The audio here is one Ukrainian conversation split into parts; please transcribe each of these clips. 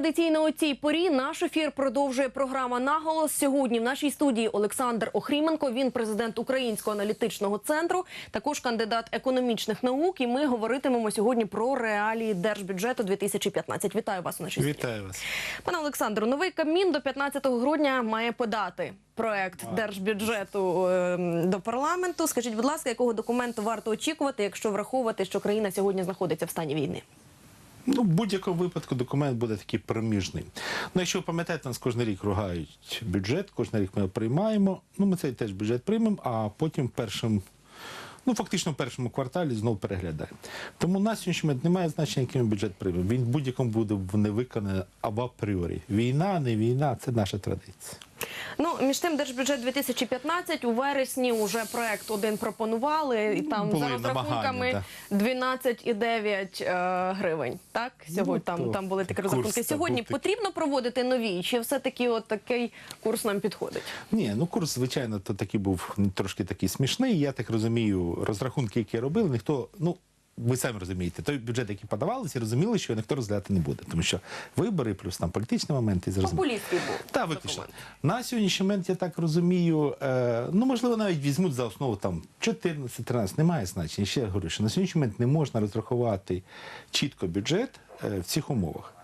традиційно у цій порі наш ефір продовжує програма Наголос. Сьогодні в нашій студії Олександр Охріменко. Він президент Українського аналітичного центру, також кандидат економічних наук. І ми говоритимемо сьогодні про реалії держбюджету 2015. Вітаю вас у нашій студії. Вітаю вас. Пане Олександру, новий Кабмін до 15 грудня має подати проект держбюджету ем, до парламенту. Скажіть, будь ласка, якого документу варто очікувати, якщо враховувати, що країна сьогодні знаходиться в стані війни? Ну, в будь-якому випадку документ буде такий проміжний. Ну, якщо ви пам'ятаєте, нас кожен рік ругають бюджет, кожен рік ми його приймаємо. Ну, ми цей теж бюджет приймемо, а потім першим. Ну, фактично, в першому кварталі знову переглядаємо. Тому на сьогоднішній момент немає значення, який бюджет приймемо. Він будь-якому буде не виконаний або апріорі. Війна, не війна це наша традиція. Ну, між тим, держбюджет 2015 у вересні вже проект один пропонували, і там Були за розрахунками намагання, 12,9 е, гривень. Так, сьогодні Ну, там, там були такі розрахунки. Сьогодні був потрібно проводити нові, чи все-таки от такий курс нам підходить? Ні, ну курс, звичайно, то такий був трошки такий смішний. Я так розумію, розрахунки, які робили, ніхто, ну. Ви самі розумієте, той бюджет, який подавалися, розуміли, що ніхто розглядати не буде, тому що вибори плюс там політичні моменти. Популістський був. Так, виключно. На сьогоднішній момент, я так розумію, е, ну, можливо, навіть візьмуть за основу там 14-13, немає значення. Ще говорю, що на сьогоднішній момент не можна розрахувати чітко бюджет е, в цих умовах.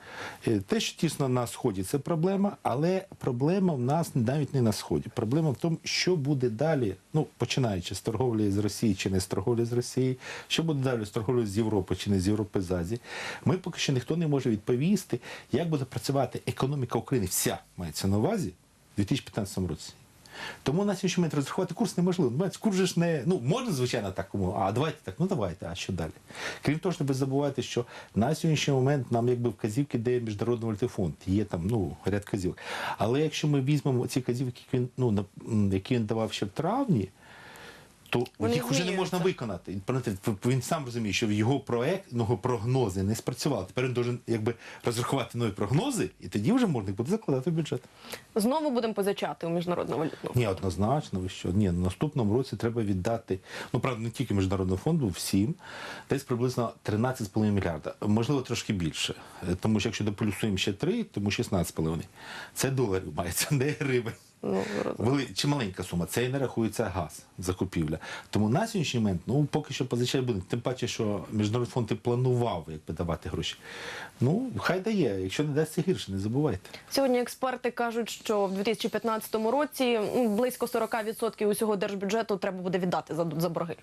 Е, Те, що тісно на сході, це проблема, але проблема в нас навіть не на сході. Проблема в тому, що буде далі, ну починаючи з торговлі з Росії чи не з торговлі з Росії, що буде далі з торговлі з Європи чи не з Європи з Азії. Ми поки що ніхто не може відповісти, як буде працювати економіка України, вся мається на увазі в 2015 році. Тому на сьогоднішній момент розрахувати курс неможливо. Ну, Курс же ж не ну можна звичайно так кому. А давайте так, ну давайте. А що далі? Крім того, не ви забувайте, що на сьогоднішній момент нам якби вказівки дає міжнародний валютний фонд. Є там ну ряд казівок. Але якщо ми візьмемо ці казівки, які він ну які він давав ще в травні. То Вони їх вже не можна виконати. Він сам розуміє, що його проект, його прогнози не спрацювали. Тепер він должен якби розрахувати нові прогнози, і тоді вже можна буде закладати в бюджет. Знову будемо позичати у міжнародну валютну. Ні, однозначно, ви що? Ні, в наступному році треба віддати, ну правда, не тільки Міжнародному фонду, всім, десь приблизно 13,5 мільярда. Можливо, трошки більше. Е, Тому що якщо доплюсуємо ще 3, тому 16,5. Це доларів мається, не гривень. Ну, Вели... Чи маленька сума, це і не рахується газ, закупівля. Тому на сьогоднішній момент, ну поки що позичати буде. Тим паче, що міжнародний фонд і планував якби давати гроші. Ну, хай дає, якщо не дасть це гірше, не забувайте. Сьогодні експерти кажуть, що в 2015 році близько 40% усього держбюджету треба буде віддати за, за борги.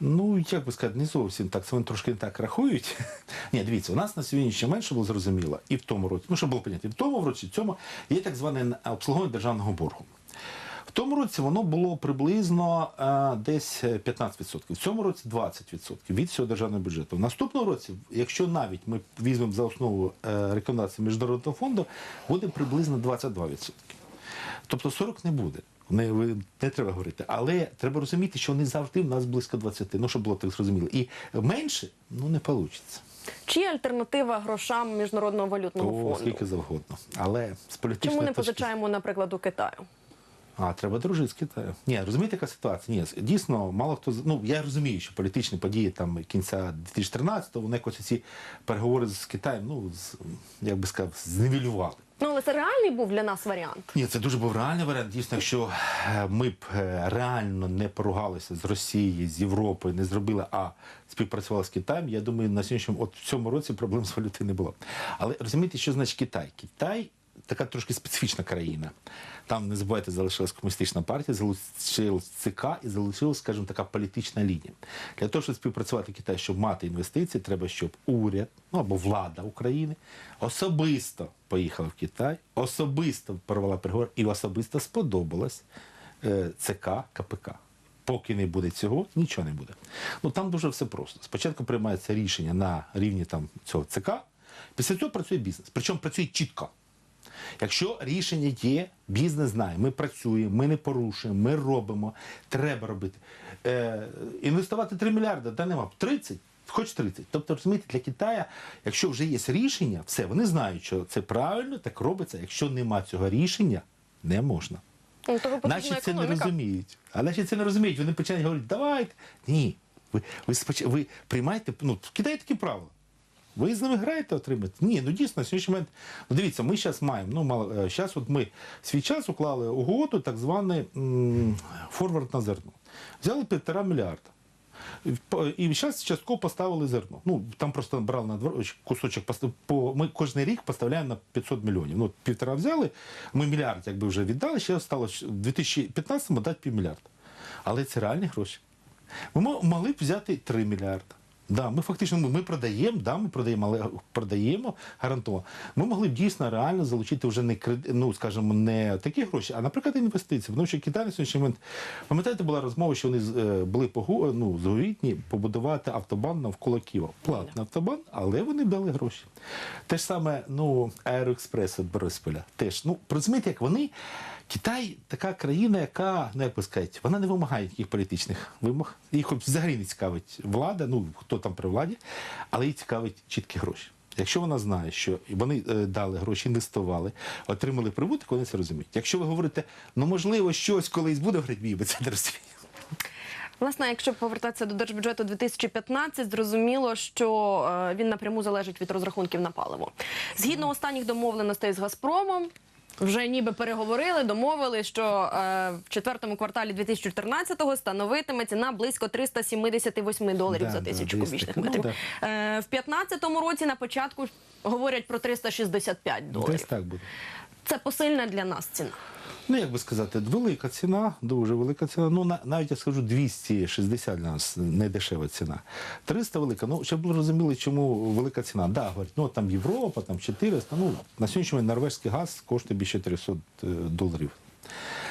Ну, як би сказати, не зовсім так. Це вони трошки не так рахують. Ні, дивіться, у нас на сьогоднішній момент, щоб було зрозуміло, і в тому році, ну, щоб було понятно, і в тому році, в цьому є так зване обслуговування державного боргу. В тому році воно було приблизно е, десь 15%. В цьому році 20% від всього державного бюджету. В наступному році, якщо навіть ми візьмемо за основу е, рекомендації Міжнародного фонду, буде приблизно 22%. Тобто 40 не буде. Не, ви- не треба говорити. Але треба розуміти, що вони завжди в нас близько 20. Ну, щоб було так зрозуміло. І менше ну не вийде. Чи є альтернатива грошам міжнародного валютного То фонду? скільки завгодно. Але з політичної Чому не точки- позичаємо, наприклад, у Китаю? А, треба дружити з Китаю. Ні, розумієте, яка ситуація? Ні, дійсно, мало хто ну я розумію, що політичні події там кінця 2013-го, вони якось ці переговори з Китаєм, ну з як би сказав, зневілювали. Ну, але це реальний був для нас варіант. Ні, це дуже був реальний варіант. Дійсно, якщо е, ми б е, реально не поругалися з Росією, з Європою, не зробили, а співпрацювали з Китаєм, я думаю, на сьогоднішньому, от в цьому році проблем з валютою не було. Але розумієте, що значить Китай? Китай така трошки специфічна країна. Там, не забувайте, залишилась комуністична партія, залишилась ЦК і залишилась, скажімо, така політична лінія. Для того, щоб співпрацювати Китай, щоб мати інвестиції, треба, щоб уряд, ну або влада України особисто поїхала в Китай, особисто провела переговори і особисто сподобалась е, ЦК КПК. Поки не буде цього, нічого не буде. Ну там дуже все просто. Спочатку приймається рішення на рівні там цього ЦК, після цього працює бізнес. Причому працює чітко. Якщо рішення є, бізнес знає, ми працюємо, ми не порушуємо, ми робимо, треба робити. Е, інвестувати 3 мільярди, та нема 30, хоч 30. Тобто, розумієте, для Китаю, якщо вже є рішення, все, вони знають, що це правильно, так робиться. Якщо нема цього рішення, не можна. Ну, Наші це не розуміють. А наші це не розуміють. Вони починають говорити, давайте. Ні. Ви, ви, ви приймаєте, ну, в Китаї такі правила. Ви з ними граєте, отримаєте? Ні, ну дійсно, на сьогоднішній момент. Ну дивіться, ми зараз маємо. Ну, мало, зараз от ми свій час уклали угоду, так званий м, форвард на зерно. Взяли півтора мільярда. І зараз частково поставили зерно. Ну там просто брали на двор кусочок ми кожен рік поставляємо на 500 мільйонів. Ну півтора взяли. Ми мільярд якби вже віддали. Ще стало в 2015-му дати півмільярда. Але це реальні гроші. Ми могли б взяти 3 мільярди. Да, ми фактично ми, ми продаємо, да, ми продаємо, але продаємо гарантовано. Ми могли б дійсно реально залучити вже не кредит, ну скажімо, не такі гроші, а наприклад інвестиції. Тому що Китай на сьогоднішній момент, пам'ятаєте, була розмова, що вони е, були погу- ну, згодні побудувати автобан навколо Києва. Платний автобан, але вони дали гроші. Те ж саме, ну, Аероекспрес від Борисполя. Теж, ну, розумієте, як вони. Китай така країна, яка, ну як вона не вимагає яких політичних вимог. Їх взагалі не цікавить влада, ну хто там при владі, але їй цікавить чіткі гроші. Якщо вона знає, що вони е, дали гроші, інвестували, отримали прибуток, вони це розуміють. Якщо ви говорите, ну можливо, щось колись буде, говорить, мій би це не розуміє. Власне, якщо повертатися до держбюджету 2015, зрозуміло, що е, він напряму залежить від розрахунків на паливо. Згідно останніх домовленостей з Газпромом. Вже ніби переговорили, домовили, що е, в четвертому кварталі 2014-го становитиме ціна близько 378 доларів Да, за тисячу да, кубічних метрів. Ну. Е, в 2015 році на початку говорять про 365 доларів. Десь так буде. Це посильна для нас ціна. Ну, як би сказати, велика ціна, дуже велика ціна. Ну, на- навіть я скажу 260 для нас не дешева ціна. 300 велика. Ну, щоб ви розуміли, чому велика ціна. Да, говорять, ну там Європа, там 400. Ну, на сьогоднішній момент норвезький газ коштує більше 300 е, доларів.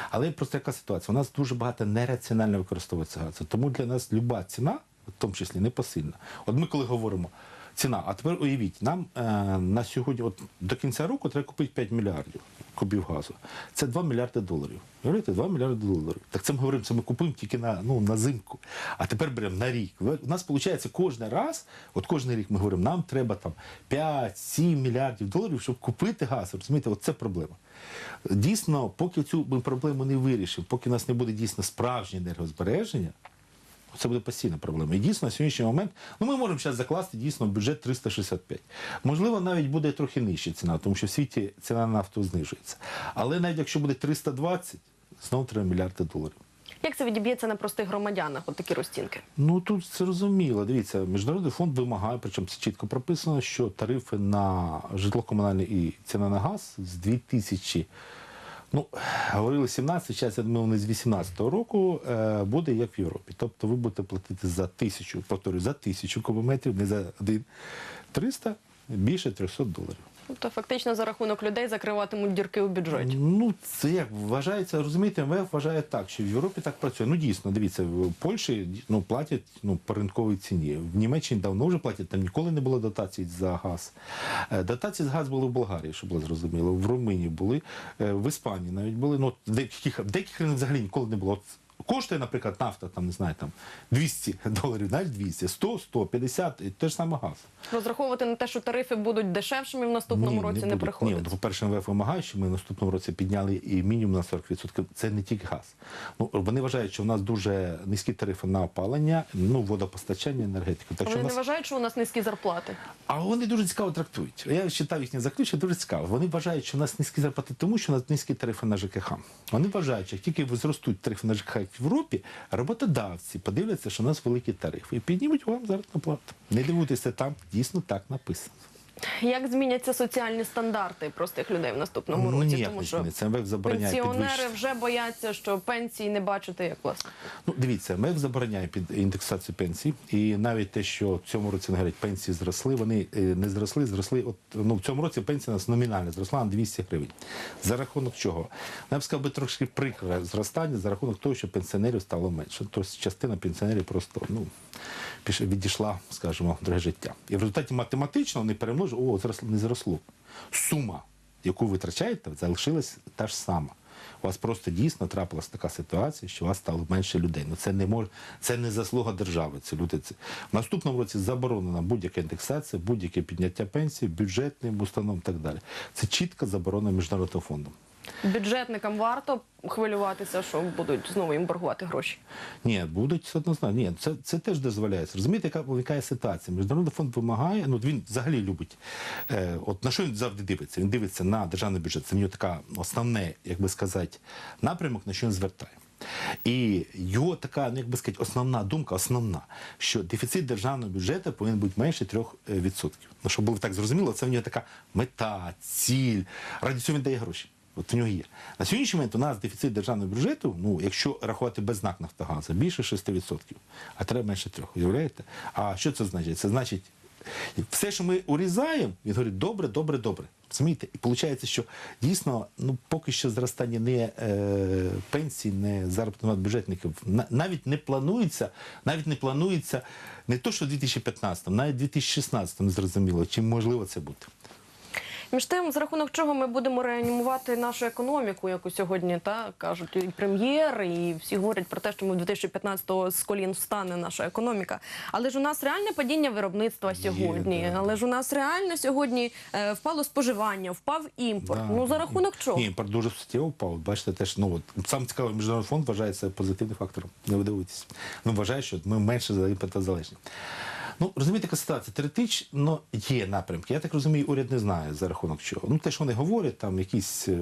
Але просто яка ситуація? У нас дуже багато нераціонально використовується газ. Тому для нас люба ціна, в тому числі непосильна. От ми коли говоримо ціна, а тепер уявіть, нам е, на сьогодні, от до кінця року треба купити 5 мільярдів кубів газу. Це 2 мільярди доларів. Говорите, 2 мільярди доларів. Так це ми говоримо, це ми купуємо тільки на, ну, на зимку. А тепер беремо на рік. У нас виходить кожен раз, от кожен рік ми говоримо, нам треба там 5-7 мільярдів доларів, щоб купити газ. Розумієте, от це проблема. Дійсно, поки цю ми проблему не вирішимо, поки у нас не буде дійсно справжнє енергозбереження, це буде постійна проблема. І дійсно на сьогоднішній момент, ну ми можемо зараз закласти дійсно бюджет 365. Можливо, навіть буде трохи нижча ціна, тому що в світі ціна на нафту знижується. Але навіть якщо буде 320, знову треба мільярди доларів. Як це відіб'ється на простих громадянах? От такі розцінки? Ну тут зрозуміло. Дивіться, міжнародний фонд вимагає, причому це чітко прописано, що тарифи на житло-комунальні і ціна на газ з 2000, ну говорили 17, зараз я думаю, з 18-го року е, буде як в Європі. Тобто ви будете платити за тисячу, повторюю, за тисячу кубометрів, не за один 300, більше 300 доларів. Тобто фактично за рахунок людей закриватимуть дірки у бюджеті. Ну, це як вважається, розумієте, МВФ вважає так, що в Європі так працює. Ну дійсно, дивіться, в Польщі ну, платять ну, по ринковій ціні. В Німеччині давно вже платять, там ніколи не було дотацій за газ. Е, Дотації з газ були в Болгарії, щоб було зрозуміло, в Румунії були, е, в Іспанії навіть були. Ну, в деяких, деяких взагалі ніколи не було. Коштує, наприклад, нафта, там не знаю, там 200 доларів, навіть 200, 100, 150, і те ж саме газ. Розраховувати на те, що тарифи будуть дешевшими в наступному році, не, будуть. приходиться. Ні, ну, по-перше, МВФ вимагає, що ми в наступному році підняли і мінімум на 40%. Це не тільки газ. Ну, вони вважають, що в нас дуже низькі тарифи на опалення, ну, водопостачання, енергетику. Так, Вони в не вважають, що у нас низькі зарплати. А вони дуже цікаво трактують. Я читав їхнє заключення, дуже цікаво. Вони вважають, що в нас низькі зарплати тому, що у нас низькі тарифи на ЖКХ. Вони вважають, що як тільки зростуть тарифи на ЖКХ як в Європі, роботодавці подивляться, що у нас великі тарифи і піднімуть вам заробітну плату. Не дивуйтеся, там дійсно так написано. Як зміняться соціальні стандарти простих людей в наступному Ну, році? Тому що зміниться. МВФ забороняє пенсіонери вже бояться, що пенсії не бачити як власне. Ну, дивіться, МЕФ забороняє під індексацію пенсій, і навіть те, що в цьому році не говорять, пенсії зросли, вони е, не зросли, зросли. От ну в цьому році пенсія у нас номінально зросла на 200 гривень. За рахунок чого? Я б сказав би трошки прикре зростання за рахунок того, що пенсіонерів стало менше. Тобто частина пенсіонерів просто ну відійшла, скажімо, в друге життя. І в результаті математично вони перемножили, о, зросло, не зросло. Сума, яку витрачаєте, залишилась та ж сама. У вас просто дійсно трапилася така ситуація, що у вас стало менше людей. Ну це не може, це не заслуга держави. Це люди. Це в наступному році заборонена будь-яка індексація, будь-яке підняття пенсії, бюджетним установам і так далі. Це чітка заборона міжнародного фондом. Бюджетникам варто хвилюватися, що будуть знову їм боргувати гроші. Ні, будуть однозначно. Ні, це, це теж дозволяється. Розумієте, яка виникає ситуація? Міжнародний фонд вимагає, ну він взагалі любить. Е, от на що він завжди дивиться? Він дивиться на державний бюджет. Це в нього така основне, як би сказати, напрямок, на що він звертає. І його така, ну як би сказати, основна думка, основна, що дефіцит державного бюджету повинен бути менше 3%. Ну, щоб було так зрозуміло, це в нього така мета, ціль. Раді цього він дає гроші. От в нього є. На сьогоднішній момент у нас дефіцит державного бюджету, ну, якщо рахувати без знак Нафтогазу, більше 6%, а треба менше трьох. Уявляєте? А що це значить? Це значить, все, що ми урізаємо, він говорить, добре, добре, добре. Розумієте? І виходить, що дійсно ну, поки що зростання не е, пенсій, не заробітних бюджетників на- навіть не планується, навіть не планується не то, що в 2015, навіть в 2016 не зрозуміло, чи можливо це бути. Між тим, за рахунок чого ми будемо реанімувати нашу економіку, яку сьогодні та кажуть і прем'єр, і всі говорять про те, що ми 2015-го з колін встане наша економіка. Але ж у нас реальне падіння виробництва сьогодні. да. Але ж у нас реально сьогодні е, впало споживання, впав імпорт. Да. Ну за рахунок чого? Імпорт дуже суттєво впав. Бачите, теж ну от сам цікавий міжнародний фонд вважає це позитивним фактором. Не видивуйтесь. Ну вважає, що ми менше за імпортозалежні. Ну розумієте, яка ситуація теоретично є напрямки. Я так розумію, уряд не знає за рахунок чого. Ну те, що вони говорять, там якісь. е,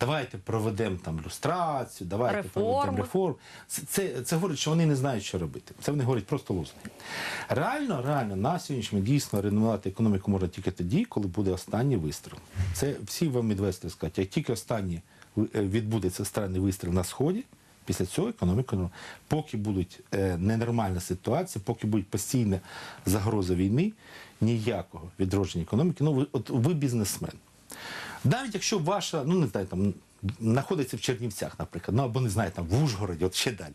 Давайте проведемо там люстрацію, давайте Реформи. проведемо реформ. Це, це, це говорить, що вони не знають, що робити. Це вони говорять просто лозунги. Реально, реально, на сьогоднішній дійсно реанімувати економіку можна тільки тоді, коли буде останній вистріл. Це всі вам інвестори скажуть, як тільки останній е, відбудеться странний вистріл на сході. Після цього економіка, ну, поки будуть е, ненормальна ситуація, поки будуть постійна загроза війни, ніякого відродження економіки. Ну, ви, от ви бізнесмен. Навіть якщо ваша, ну не знаю, там знаходиться в Чернівцях, наприклад, ну або не знаю, там в Ужгороді, от ще далі.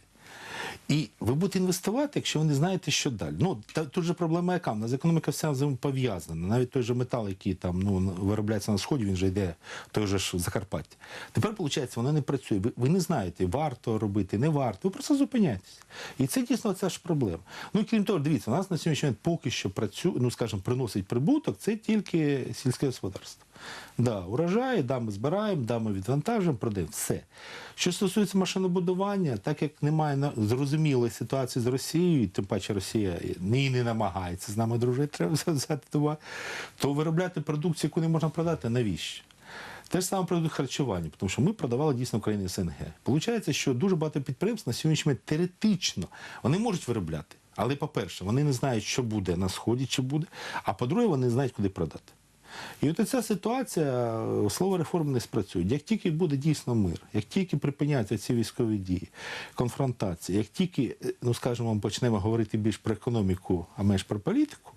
І ви будете інвестувати, якщо ви не знаєте, що далі. Ну, та, тут же проблема яка? У нас економіка вся взаємопов'язана. Навіть той же метал, який там ну, виробляється на сході, він же йде той же ж Закарпаття. Тепер, виходить, воно не працює. Ви, ви не знаєте, варто робити, не варто. Ви просто зупиняєтесь. І це дійсно ця ж проблема. Ну крім того, дивіться, у нас на сьогоднішній момент поки що працює, ну скажімо, приносить прибуток, це тільки сільське господарство. Да, урожаї, да, ми збираємо, да, ми відвантажуємо, продаємо. Все. Що стосується машинобудування, так як немає зрозумілої ситуації з Росією, тим паче Росія і не намагається з нами дружити, треба взяти до уваги, то виробляти продукцію, яку не можна продати, навіщо? Те ж саме продукт харчування, тому що ми продавали дійсно країни СНГ. Получається, що дуже багато підприємств на сьогоднішній момент теоретично вони можуть виробляти. Але, по-перше, вони не знають, що буде на сході, чи буде. А по-друге, вони не знають, куди продати. І от ця ситуація, слово реформ не спрацює. Як тільки буде дійсно мир, як тільки припиняться ці військові дії, конфронтації, як тільки, ну скажімо, почнемо говорити більш про економіку, а менш про політику,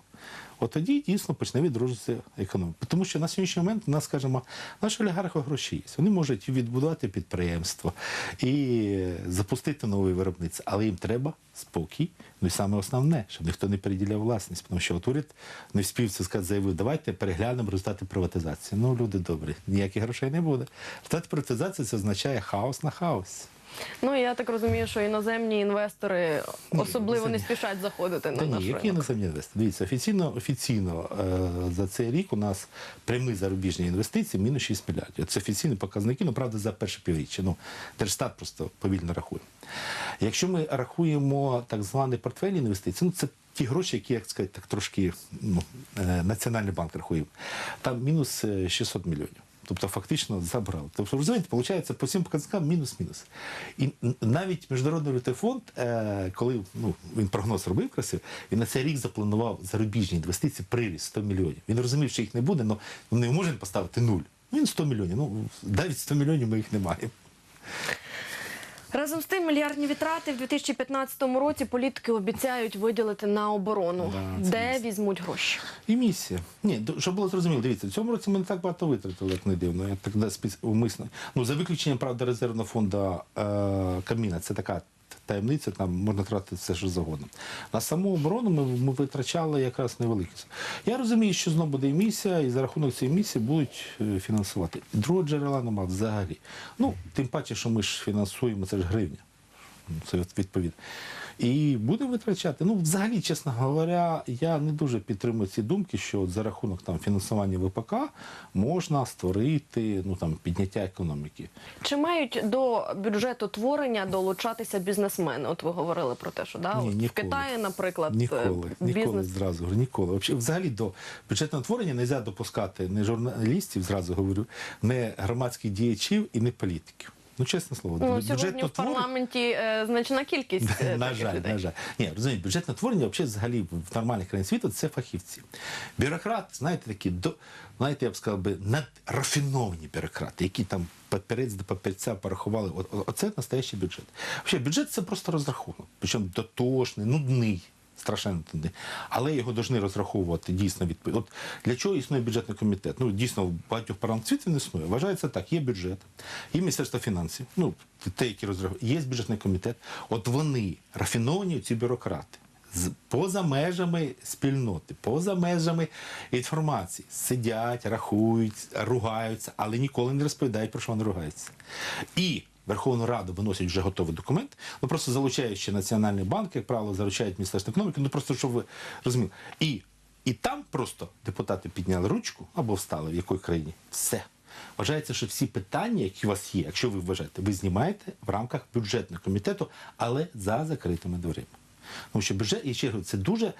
от тоді дійсно почне відроджуватися економіка. Тому що на сьогоднішній момент у нас, скажімо, наші олігархи гроші є. Вони можуть відбудувати підприємство і запустити нове виробництво, але їм треба спокій. Ну і саме основне, щоб ніхто не переділяв власність. Тому що от уряд не вспів це сказати, заявив, давайте переглянемо результати приватизації. Ну, люди добрі, ніяких грошей не буде. Результати приватизації це означає хаос на хаос. Ну я так розумію, що іноземні інвестори особливо не спішать заходити на Та наш ні, які іноземні інвестори? Дивіться, офіційно, офіційно е, за цей рік у нас прямі зарубіжні інвестиції мінус 6 мільярдів. Це офіційні показники, ну правда, за перше півріччя. Ну, Держстат просто повільно рахує. Якщо ми рахуємо так званий портфель інвестицій, ну це ті гроші, які, як сказати, так трошки ну, е, Національний банк рахує, там мінус е, 600 мільйонів. Тобто фактично забрали. Тобто, розумієте, виходить, по всім показникам мінус-мінус. І навіть Міжнародний валютний фонд, е, коли ну, він прогноз робив красив, він на цей рік запланував зарубіжні інвестиції приріст 100 мільйонів. Він розумів, що їх не буде, але не може поставити нуль. Він 100 мільйонів. Ну, навіть 100 мільйонів ми їх не маємо. Разом з тим, мільярдні витрати в 2015 році політики обіцяють виділити на оборону. Да, це Де дійсно. візьмуть гроші? І місія. Ні, щоб було зрозуміло, дивіться, в цьому році ми не так багато витратили, як не дивно. Я так умисно. Ну, за виключенням, правда, резервного фонду е, Каміна, це така таємниця, там можна тратити все, що завгодно. На саму оборону ми, ми витрачали якраз невеликі. Я розумію, що знову буде місія, і за рахунок цієї місії будуть е, фінансувати. Другого джерела нема взагалі. Ну, тим паче, що ми ж фінансуємо, це ж гривня. Ну, Це відповідь. І будемо витрачати. Ну, взагалі, чесно говоря, я не дуже підтримую ці думки, що от за рахунок там фінансування ВПК можна створити ну там підняття економіки. Чи мають до бюджету творення долучатися бізнесмени? От ви говорили про те, що да? Ні, От в. Китаї, наприклад, Ніколи, е, ніколи бізнес. зразу ніколи. Взагалі до бюджетного творення не можна допускати не журналістів, зразу говорю, не громадських діячів і не політиків. Ну, чесне слово, Ну, сьогодні в парламенті е, значна кількість е, на жаль, людей. на жаль. Ні, розумієте, бюджетне творення взагалі, взагалі в нормальних країнах світу це фахівці. Бюрократ, знаєте, такі до знаєте, я б сказав би надрафіновані бюрократи, які там папірець до папірця порахували. От- оце настоящий бюджет. Взагалі, бюджет це просто розрахунок, причому дотошний, нудний. Страшенно нудний. Але його повинні розраховувати дійсно відповідь. От для чого існує бюджетний комітет? Ну дійсно в багатьох парламентах світу він існує. Вважається так: є бюджет, є Міністерство фінансів, ну те, які розраховують, є бюджетний комітет. От вони рафіновані ці бюрократи. Поза межами спільноти, поза межами інформації сидять, рахують, ругаються, але ніколи не розповідають про що вони ругаються. І Верховну Раду виносять вже готовий документ, ну просто залучаючи Національний банк, як правило, залучають Міністерство економіки, ну просто щоб ви розуміли. І, і там просто депутати підняли ручку або встали в якій країні. Все. Вважається, що всі питання, які у вас є, якщо ви вважаєте, ви знімаєте в рамках бюджетного комітету, але за закритими дверима. Тому що бюджет, і ще це дуже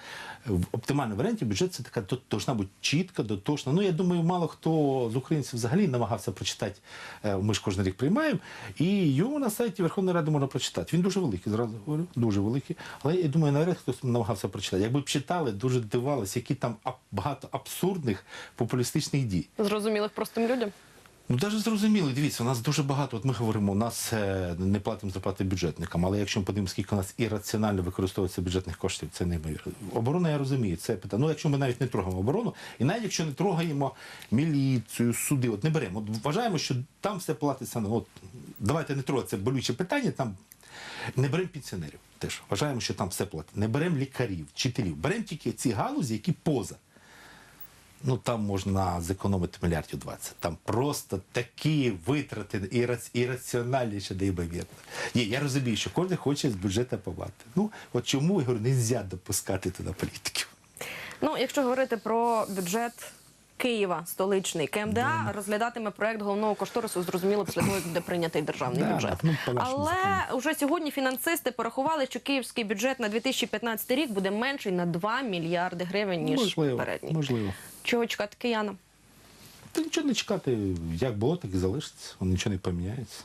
в оптимальному варіанті бюджет це така до- должна бути чітка, дотошна. Ну я думаю, мало хто з українців взагалі намагався прочитати. е, Ми ж кожен рік приймаємо, і його на сайті Верховної Ради можна прочитати. Він дуже великий, зразу говорю, дуже великий. Але я думаю, навряд хтось намагався прочитати. Якби б читали, дуже дивувалися, які там багато абсурдних популістичних дій. Зрозумілих простим людям. Ну, навіть зрозуміло, дивіться, у нас дуже багато, от ми говоримо, у нас е, не платимо зарплати бюджетникам, але якщо ми подивимося, скільки у нас ірраціонально використовується бюджетних коштів, це неймовірно. Оборона, я розумію, це питання. Ну, якщо ми навіть не трогаємо оборону, і навіть якщо не трогаємо міліцію, суди, от не беремо, от вважаємо, що там все платиться, ну, от давайте не трогати, це болюче питання, там не беремо пенсіонерів теж. Вважаємо, що там все платить. Не беремо лікарів, вчителів, беремо тільки ці галузі, які поза. Ну там можна зекономити мільярдів 20. Там просто такі витрати ірац- ірраціональні, що неймовірно. Ні, я розумію, що кожен хоче з бюджету побати. Ну от чому я говорю, не можна допускати туди політиків. Ну, якщо говорити про бюджет Києва, столичний КМДА розглядатиме проект головного кошторису, зрозуміло, після того, як буде прийнятий державний бюджет. ну, Але вже сьогодні фінансисти порахували, що київський бюджет на 2015 рік буде менший на 2 мільярди гривень ніж можливо, можливо. Чого чекати киянам? Та нічого не чекати, як було, так і залишиться. Воно нічого не поміняється.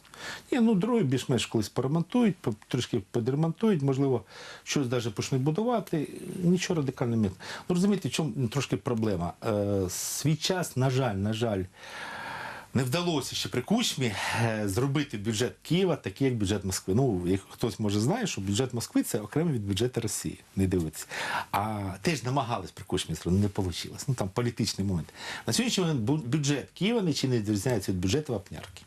Ні, ну дороги більш-менш колись поремонтують, по- трошки підремонтують, можливо, щось навіть почнуть будувати. Нічого радикального немає. Ну розумієте, в чому трошки проблема? Е, свій час, на жаль, на жаль. Не вдалося ще при Кучмі е, зробити бюджет Києва такий, як бюджет Москви. Ну, як хтось може знає, що бюджет Москви це окремо від бюджету Росії. Не дивиться. А теж намагались при Кучмі зробити, не вийшло. Ну там політичний момент. На сьогоднішній момент бюджет Києва нічим не відрізняється від бюджету Вапнярки.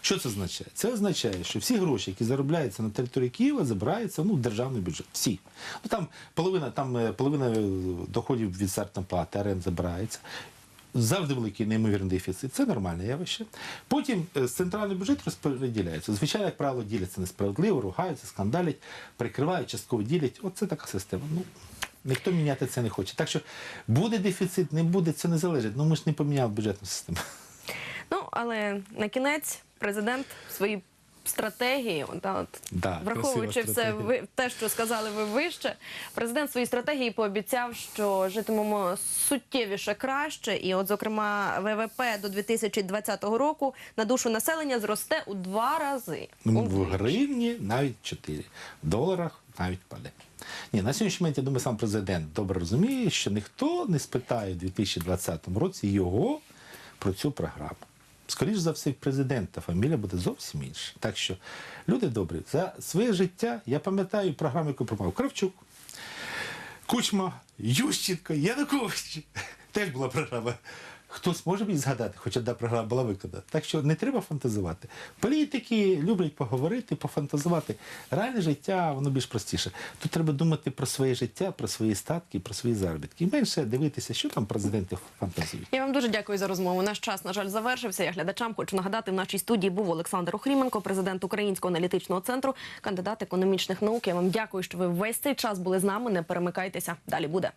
Що це означає? Це означає, що всі гроші, які заробляються на території Києва, забираються ну, в державний бюджет. Всі. Ну там половина, там е, половина е, доходів від стартної плати, забирається. Завжди великий неймовірний дефіцит. Це нормальне явище. Потім е, центральний бюджет розподіляється. Звичайно, як правило, діляться несправедливо, ругаються, скандалять, прикривають, частково ділять. Оце така система. Ну, ніхто міняти це не хоче. Так що буде дефіцит, не буде, це не залежить. Ну ми ж не поміняли бюджетну систему. Ну, але на кінець президент свої стратегії, от, Да, враховуючи все стратегія. ви, те, що сказали ви вище, президент свої стратегії пообіцяв, що житимемо суттєвіше краще. І, от, зокрема, ВВП до 2020 року на душу населення зросте у два рази. Ну, в гривні навіть 4, в доларах навіть паде. Ні, на сьогоднішній момент, я думаю, сам президент добре розуміє, що ніхто не спитає у 2020 році його про цю програму. Скоріше за все, президента фамілія буде зовсім інша. Так що, люди добрі, за своє життя я пам'ятаю програму, яку пропав Кравчук, Кучма, Ющенко, Янукович. Теж була програма. Хтось може мені згадати, хоч одна програма була виконана. Так що не треба фантазувати. Політики люблять поговорити, пофантазувати. Реальне життя воно більш простіше. Тут треба думати про своє життя, про свої статки, про свої заробітки. І менше дивитися, що там президенти фантазують. Я вам дуже дякую за розмову. Наш час, на жаль, завершився. Я глядачам хочу нагадати, в нашій студії був Олександр Охріменко, президент Українського аналітичного центру, кандидат економічних наук. Я вам дякую, що ви весь цей час були з нами. Не перемикайтеся. Далі буде.